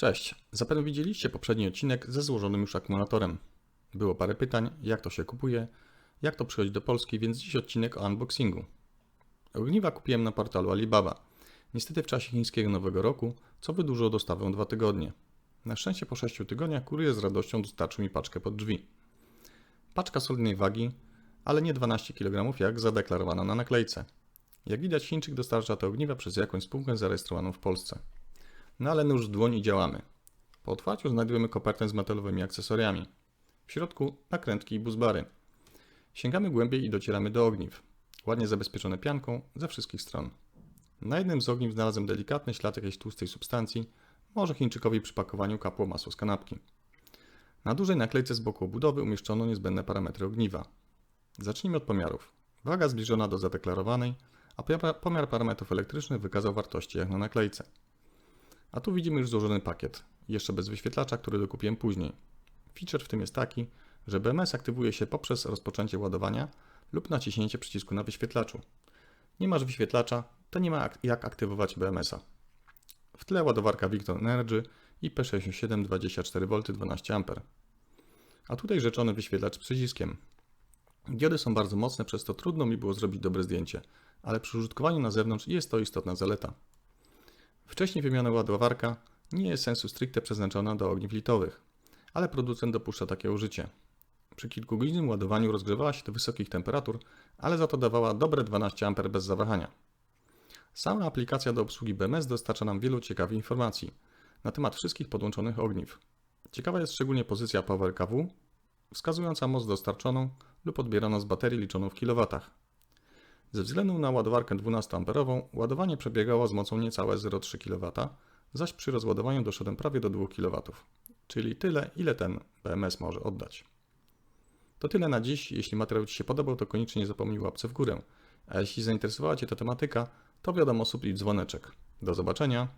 Cześć, zapewne widzieliście poprzedni odcinek ze złożonym już akumulatorem. Było parę pytań, jak to się kupuje, jak to przychodzi do Polski, więc dziś odcinek o unboxingu. Ogniwa kupiłem na portalu Alibaba. Niestety w czasie chińskiego Nowego Roku, co wydłużyło dostawę dwa tygodnie. Na szczęście po 6 tygodniach kurier z radością dostarczył mi paczkę pod drzwi. Paczka solidnej wagi, ale nie 12 kg jak zadeklarowano na naklejce. Jak widać Chińczyk dostarcza te ogniwa przez jakąś spółkę zarejestrowaną w Polsce. No ale nóż w dłoń i działamy. Po otwarciu znajdujemy kopertę z metalowymi akcesoriami. W środku nakrętki i buzbary. Sięgamy głębiej i docieramy do ogniw. Ładnie zabezpieczone pianką ze wszystkich stron. Na jednym z ogniw znalazłem delikatny ślad jakiejś tłustej substancji. Może Chińczykowi przy pakowaniu kapło masło z kanapki. Na dużej naklejce z boku obudowy umieszczono niezbędne parametry ogniwa. Zacznijmy od pomiarów. Waga zbliżona do zadeklarowanej, a pomiar parametrów elektrycznych wykazał wartości jak na naklejce. A tu widzimy już złożony pakiet, jeszcze bez wyświetlacza, który dokupiłem później. Feature w tym jest taki, że BMS aktywuje się poprzez rozpoczęcie ładowania lub naciśnięcie przycisku na wyświetlaczu. Nie masz wyświetlacza, to nie ma ak- jak aktywować BMS-a. W tle ładowarka Victor Energy IP67 24V 12A. A tutaj rzeczony wyświetlacz przyciskiem. Diody są bardzo mocne, przez to trudno mi było zrobić dobre zdjęcie, ale przy użytkowaniu na zewnątrz jest to istotna zaleta. Wcześniej wymiana ładowarka nie jest sensu stricte przeznaczona do ogniw litowych, ale producent dopuszcza takie użycie. Przy kilkugodzinnym ładowaniu rozgrzewała się do wysokich temperatur, ale za to dawała dobre 12 A bez zawahania. Sama aplikacja do obsługi BMS dostarcza nam wielu ciekawych informacji na temat wszystkich podłączonych ogniw. Ciekawa jest szczególnie pozycja Power KW, wskazująca moc dostarczoną lub odbieraną z baterii liczoną w kilowatach. Ze względu na ładowarkę 12A ładowanie przebiegało z mocą niecałe 0,3 kW, zaś przy rozładowaniu doszedłem prawie do 2 kW, czyli tyle, ile ten BMS może oddać. To tyle na dziś. Jeśli materiał Ci się podobał, to koniecznie nie zapomnij łapce w górę. A jeśli zainteresowała Cię ta tematyka, to wiadomo, subskrybuj dzwoneczek. Do zobaczenia.